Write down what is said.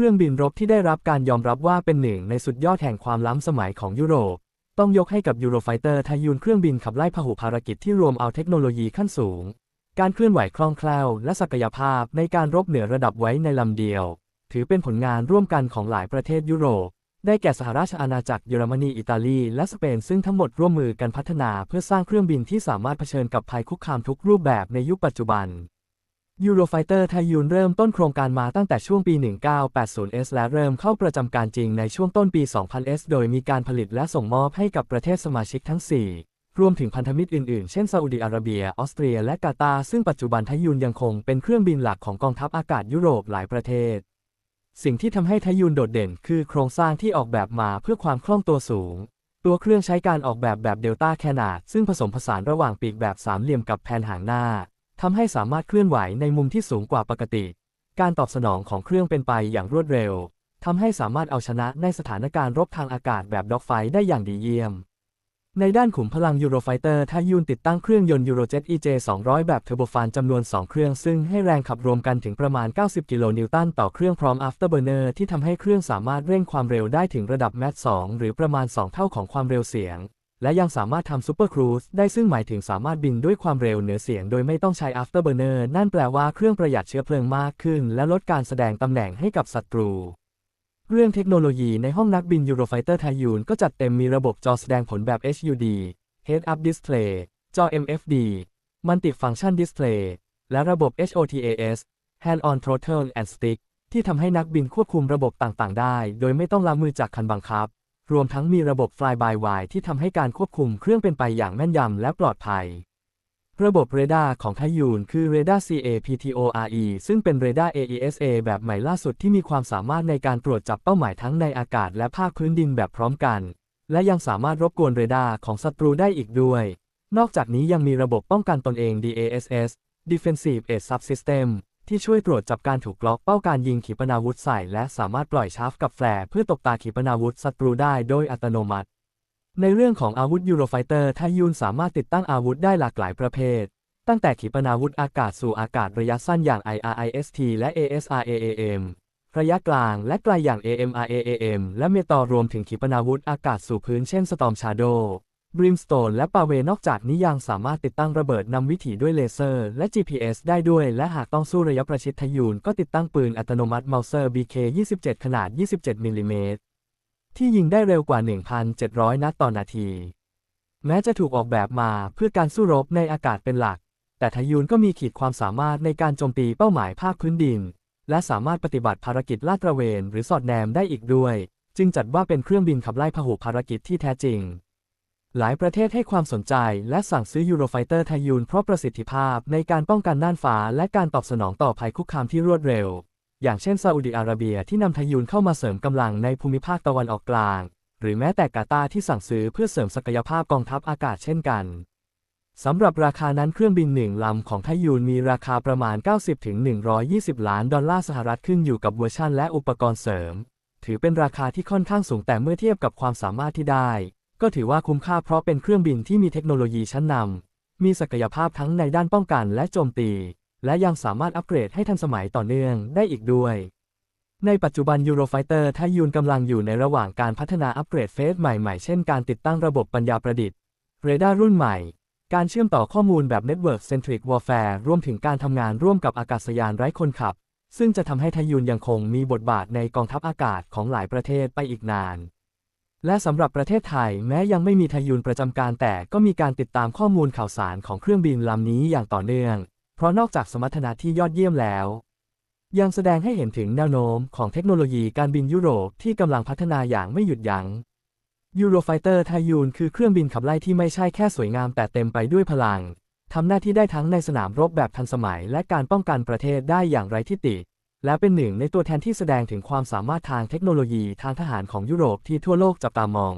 เครื่องบินรบที่ได้รับการยอมรับว่าเป็นหนึ่งในสุดยอดแห่งความล้ำสมัยของยุโรป ต้องยกให้กับยูโรไฟเตอร์ทายูนเครื่องบินขับไล่พหุภารกิจที่รวมเอาเทคโนโลยีขั้นสูง การเคลื่อนไหวคล่องแคล่ว และศักยภาพในการรบเหนือระดับไว้ในลำเดียว ถือเป็นผลงานร่วมกันของหลายประเทศยุโรป ได้แก่สหราชอาณาจักรเยอรมนีอิตาลีและสเปนซึ่งทั้งหมดร่วมมือกันพัฒนาเพื่อสร้างเครื่องบินที่สามารถเผชิญกับภัยคุกคามทุกรูปแบบในยุคปัจจุบัน Eurofighter ไทยูนเริ่มต้นโครงการมาตั้งแต่ช่วงปี 1980s และเริ่มเข้าประจำการจริงในช่วงต้นปี 2000s โดยมีการผลิตและส่งมอบให้กับประเทศสมาชิกทั้ง 4 รวมถึงพันธมิตรอื่นๆ เช่นซาอุดิอาระเบีย ออสเตรีย และกาตาร์ซึ่งปัจจุบันไทยูนยังคงเป็นเครื่องบินหลักของกองทัพอากาศยุโรปหลายประเทศ สิ่งที่ทำให้ไทยูนโดดเด่น คือโครงสร้างที่ออกแบบมาเพื่อความคล่องตัวสูง ตัวเครื่องใช้การออกแบบแบบเดลต้าแคนาดซึ่งผสมผสานระหว่างปีกแบบสามเหลี่ยมกับแผนหางหน้า ทำให้สามารถเคลื่อนไหวในมุมที่สูงกว่าปกติ การตอบสนองของเครื่องเป็นไปอย่างรวดเร็ว ทำให้สามารถเอาชนะในสถานการณ์รบทางอากาศแบบด็อกไฟได้อย่างดีเยี่ยม ในด้านขุมพลังยูโรไฟเตอร์ทายูนติดตั้งเครื่องยนต์ยูโรเจ็ต EJ 200 แบบเทอร์โบฟานจำนวน 2 เครื่องซึ่งให้แรงขับรวมกันถึงประมาณ 90 กิโลนิวตันต่อเครื่องพร้อม Afterburner ที่ทำให้เครื่องสามารถเร่งความเร็วได้ถึงระดับแมท2หรือประมาณ 2 เท่าของความเร็วเสียง และยังสามารถทำซูเปอร์ครูซได้ซึ่งหมายถึงสามารถบินด้วยความเร็วเหนือเสียงโดยไม่ต้องใช้ Afterburner นั่นแปลว่าเครื่องประหยัดเชื้อเพลิงมากขึ้น และลดการแสดงตำแหน่งให้กับศัตรู เรื่องเทคโนโลยีในห้องนักบิน Eurofighter ไทยูนก็จัดเต็มมีระบบจอแสดงผลแบบ HUD Head-up Display จอ MFD Multi-Function Display และระบบ HOTAS Hand-on Throttle and Stick ที่ทำให้นักบินควบคุมระบบต่างๆ ได้ โดยไม่ต้องล้ำมือจากคันบังคับ รวมทั้งมีระบบ Fly-by-wire ที่ทำให้การควบคุมเครื่องเป็นไปอย่างแม่นยำและปลอดภัย ระบบเรดาร์ของไทยูนคือเรดาร์ CAPTORE ซึ่งเป็นเรดาร์ AESA แบบใหม่ล่าสุดที่มีความสามารถในการตรวจจับเป้าหมายทั้งในอากาศและภาคพื้นดินแบบพร้อมกัน และยังสามารถรบกวนเรดาร์ของศัตรูได้อีกด้วย นอกจากนี้ยังมีระบบป้องกันตนเอง DASS Defensive Aid Subsystem ที่ช่วยตรวจจับการถูกล็อกเป้าการยิงขีปนาวุธใส่ และสามารถปล่อยชาร์ฟกับแฟร์เพื่อตกตาขีปนาวุธศัตรูได้โดยอัตโนมัติ ในเรื่องของอาวุธยูโรไฟเตอร์ไทยูนสามารถติดตั้งอาวุธได้หลากหลายประเภท ตั้งแต่ขีปนาวุธอากาศสู่อากาศระยะสั้นอย่าง IRIST และ ASRAAM ระยะกลางและไกลอย่าง AMRAAM และเมตอรวมถึงขีปนาวุธอากาศสู่พื้นเช่น Storm Shadow Brimstone และ p a w e นอกจากนี้ยังสามารถติดตั้งระเบิดนำวิถีด้วยเลเซอร์ และ GPS ได้ด้วย และหากต้องสู้ระยะประชิดทยูนก็ติดตั้งปืนอัตโนมัติ Mauser BK27 ขนาด 27 มิลลิเมตรที่ยิงได้เร็วกว่า 1,700 นัดต่อนาที แม้จะถูกออกแบบมาเพื่อการสู้รบในอากาศเป็นหลัก แต่ทยูนก็มีขีดความสามารถในการโจมตีเป้าหมายภาคพื้นดิน และสามารถปฏิบัติภารกิจลาดตระเวน หรือสอดแนมได้อีกด้วย จึงจัดว่าเป็นเครื่องบินขับไล่พหุภารกิจที่แท้จริง หลายประเทศให้ความสนใจและสั่งซื้อยูโรไฟเตอร์ไทยูนเพราะประสิทธิภาพในการป้องกันน่านฟ้าและการตอบสนองต่อภัยคุกคามที่รวดเร็ว อย่างเช่นซาอุดิอาระเบียที่นำไทยูนเข้ามาเสริมกำลังในภูมิภาคตะวันออกกลาง หรือแม้แต่กาตาร์ที่สั่งซื้อเพื่อเสริมศักยภาพกองทัพอากาศเช่นกันสำหรับราคานั้นเครื่องบินหนึ่งลำของไทยูนมีราคาประมาณ 90-120 ล้านดอลลาร์สหรัฐขึ้นอยู่กับเวอร์ชันและอุปกรณ์เสริม ถือเป็นราคาที่ค่อนข้างสูงแต่เมื่อเทียบกับความสามารถที่ได้ ก็ถือว่าคุ้มค่าเพราะเป็นเครื่องบินที่มีเทคโนโลยีชั้นนำ มีศักยภาพทั้งในด้านป้องกันและโจมตี และยังสามารถอัปเกรดให้ทันสมัยต่อเนื่องได้อีกด้วย ในปัจจุบัน Eurofighter ไทยูนกำลังอยู่ในระหว่างการพัฒนาอัปเกรดเฟสใหม่ๆ เช่นการติดตั้งระบบปัญญาประดิษฐ์ เรดาร์รุ่นใหม่ การเชื่อมต่อข้อมูลแบบ Network Centric Warfare รวมถึงการทำงานร่วมกับอากาศยานไร้คนขับ ซึ่งจะทำให้ไทยูนยังคงมีบทบาทในกองทัพอากาศของหลายประเทศไปอีกนาน และสำหรับประเทศไทยแม้ยังไม่มีทยูนประจำการแต่ก็มีการติดตามข้อมูลข่าวสารของเครื่องบินลำนี้อย่างต่อเนื่อง เพราะนอกจากสมรรถนะที่ยอดเยี่ยมแล้ว ยังแสดงให้เห็นถึงแนวโน้มของเทคโนโลยีการบินยุโรปที่กำลังพัฒนาอย่างไม่หยุดยัง้ง Eurofighter ไทยูนคือเครื่องบินขับไล่ที่ไม่ใช่แค่สวยงามแต่เต็มไปด้วยพลังทำหน้าที่ได้ทั้งในสนามรบแบบทันสมัย และการป้องกันประเทศได้อย่างไร้ที่ติ และเป็นหนึ่งในตัวแทนที่แสดงถึงความสามารถทางเทคโนโลยีทางทหารของยุโรปที่ทั่วโลกจับตามอง